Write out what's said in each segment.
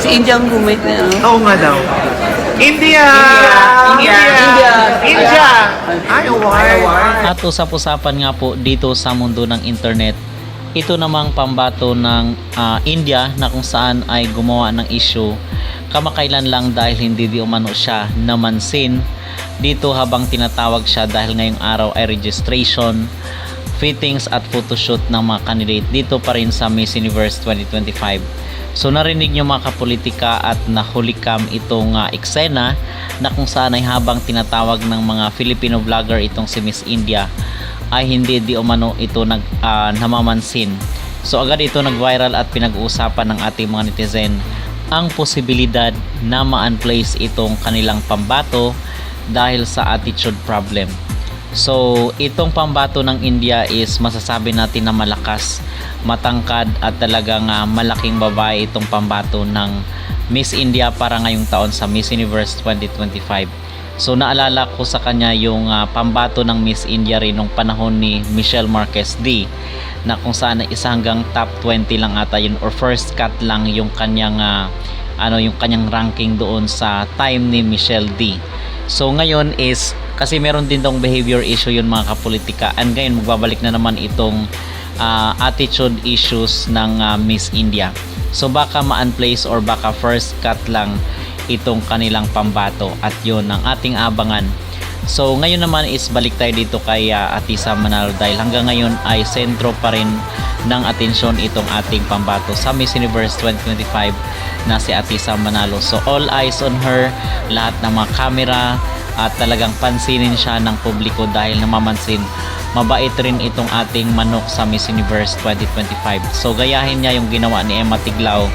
Si India ang roommate niya, no? Oo nga daw. India! India! India! India! Ay, award! At usap-usapan nga po dito sa mundo ng internet, ito namang pambato ng ah, India na kung saan ay gumawa ng issue kamakailan lang dahil hindi di umano siya namansin dito habang tinatawag siya dahil ngayong araw ay registration fittings at photoshoot ng mga candidate dito pa rin sa Miss Universe 2025 so narinig nyo mga kapolitika at nahulikam itong ah, eksena na kung saan ay habang tinatawag ng mga Filipino vlogger itong si Miss India ay hindi di umano ito nag ah, namamansin. So agad ito nag-viral at pinag-uusapan ng ating mga netizen ang posibilidad na ma-unplace itong kanilang pambato dahil sa attitude problem. So itong pambato ng India is masasabi natin na malakas, matangkad at talagang ah, malaking babae itong pambato ng Miss India para ngayong taon sa Miss Universe 2025. So naalala ko sa kanya yung ah, pambato ng Miss India rin nung panahon ni Michelle Marquez D na kung saan isa hanggang top 20 lang ata yun or first cut lang yung kanyang ah, ano yung kanyang ranking doon sa time ni Michelle D. So ngayon is kasi meron din tong behavior issue yun mga kapolitika and ngayon magbabalik na naman itong ah, attitude issues ng ah, Miss India. So baka ma-unplace or baka first cut lang itong kanilang pambato at yun ang ating abangan. So ngayon naman is balik tayo dito kay ah, Atisa Manalo dahil hanggang ngayon ay sentro pa rin ng atensyon itong ating pambato sa Miss Universe 2025 na si Atisa Manalo. So all eyes on her, lahat ng mga camera at talagang pansinin siya ng publiko dahil namamansin mabait rin itong ating manok sa Miss Universe 2025. So gayahin niya yung ginawa ni Emma Tiglao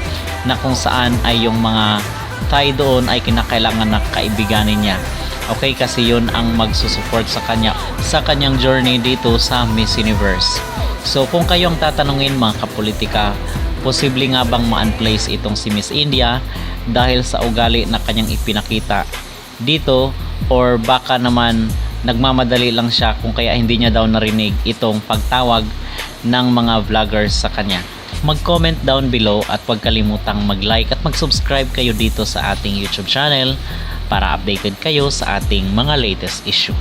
na kung saan ay yung mga tayo doon ay kinakailangan na kaibiganin niya. Okay, kasi yun ang magsusupport sa kanya sa kanyang journey dito sa Miss Universe. So kung kayong tatanungin mga kapolitika, posible nga bang ma-unplace itong si Miss India dahil sa ugali na kanyang ipinakita dito or baka naman nagmamadali lang siya kung kaya hindi niya daw narinig itong pagtawag ng mga vloggers sa kanya. Mag-comment down below at huwag kalimutang mag-like at mag-subscribe kayo dito sa ating YouTube channel para updated kayo sa ating mga latest issue.